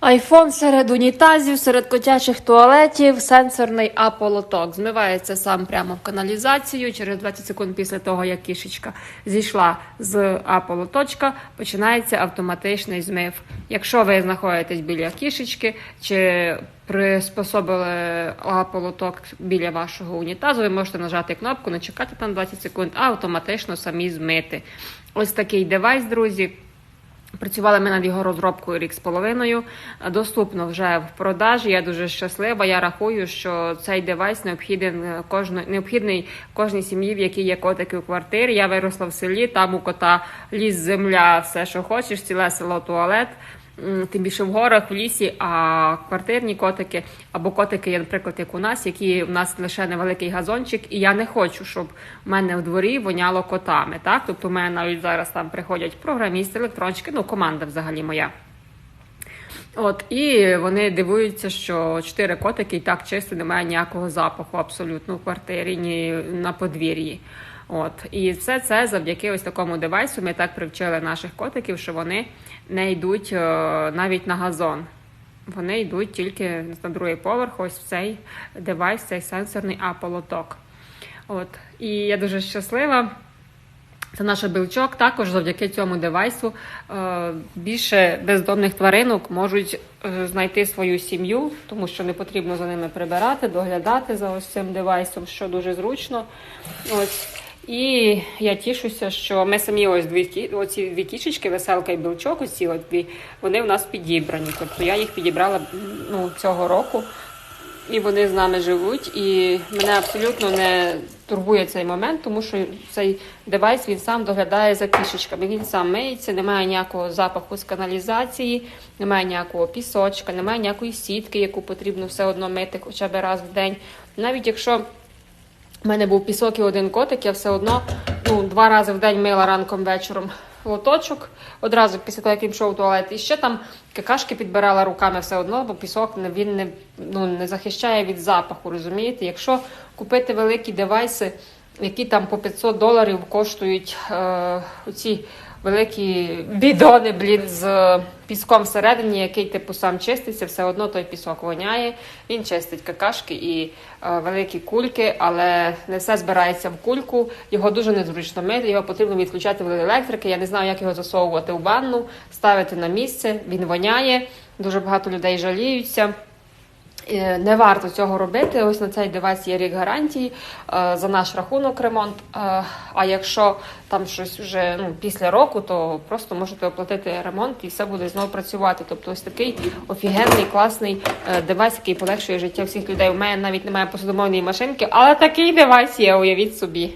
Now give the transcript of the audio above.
Айфон серед унітазів, серед котячих туалетів, сенсорний аполоток. Змивається сам прямо в каналізацію. Через 20 секунд після того, як кішечка зійшла з аполоточка, починається автоматичний змив. Якщо ви знаходитесь біля кішечки чи приспособили аполоток біля вашого унітазу, ви можете нажати кнопку, не чекати там 20 секунд, а автоматично самі змити. Ось такий девайс, друзі. Працювали ми над його розробкою рік з половиною. Доступно вже в продажі. Я дуже щаслива. Я рахую, що цей девайс необхіден кожно, необхідний кожній сім'ї, в якій є котики у квартирі. Я виросла в селі, там у кота ліс, земля, все, що хочеш, ціле село, туалет. Тим більше в горах, в лісі, а квартирні котики або котики, є, наприклад, як у нас, які у нас лише невеликий газончик, і я не хочу, щоб в мене в дворі воняло котами. Так, тобто, в мене навіть зараз там приходять програмісти, електрончики, ну команда взагалі моя. От і вони дивуються, що чотири котики і так чисто немає ніякого запаху абсолютно в квартирі, ні на подвір'ї. От і все це завдяки ось такому девайсу. Ми так привчили наших котиків, що вони не йдуть е, навіть на газон. Вони йдуть тільки на другий поверх. Ось в цей девайс, цей сенсорний аполоток. От і я дуже щаслива. Це наш білчок. Також завдяки цьому девайсу е, більше бездомних тваринок можуть е, знайти свою сім'ю, тому що не потрібно за ними прибирати, доглядати за ось цим девайсом, що дуже зручно. Ось. І я тішуся, що ми самі ось дві оці дві кішечки, веселка і білчок, ось ці от дві, вони в нас підібрані. Тобто я їх підібрала ну, цього року. І вони з нами живуть, і мене абсолютно не турбує цей момент, тому що цей девайс він сам доглядає за кішечками. Він сам миється, немає ніякого запаху з каналізації, немає ніякого пісочка, немає ніякої сітки, яку потрібно все одно мити хоча б раз в день. Навіть якщо у мене був пісок і один котик, я все одно ну, два рази в день мила ранком вечором лоточок, одразу після того, як він йшов у туалет. І ще там какашки підбирала руками все одно, бо пісок він не, ну, не захищає від запаху, розумієте? Якщо купити великі девайси, які там по 500 доларів коштують е, оці великі бідони, блін, з піском всередині, який типу сам чиститься, все одно той пісок воняє. Він чистить какашки і е, великі кульки, але не все збирається в кульку. Його дуже незручно мити, його потрібно відключати від електрики. Я не знаю, як його засовувати в ванну, ставити на місце. Він воняє. Дуже багато людей жаліються. Не варто цього робити. Ось на цей девайс є рік гарантії е, за наш рахунок ремонт. Е, А якщо там щось вже ну, після року, то просто можете оплатити ремонт і все буде знову працювати. Тобто ось такий офігенний, класний е, девайс, який полегшує життя всіх людей. У мене навіть немає посудомовної машинки, але такий девайс є, уявіть собі.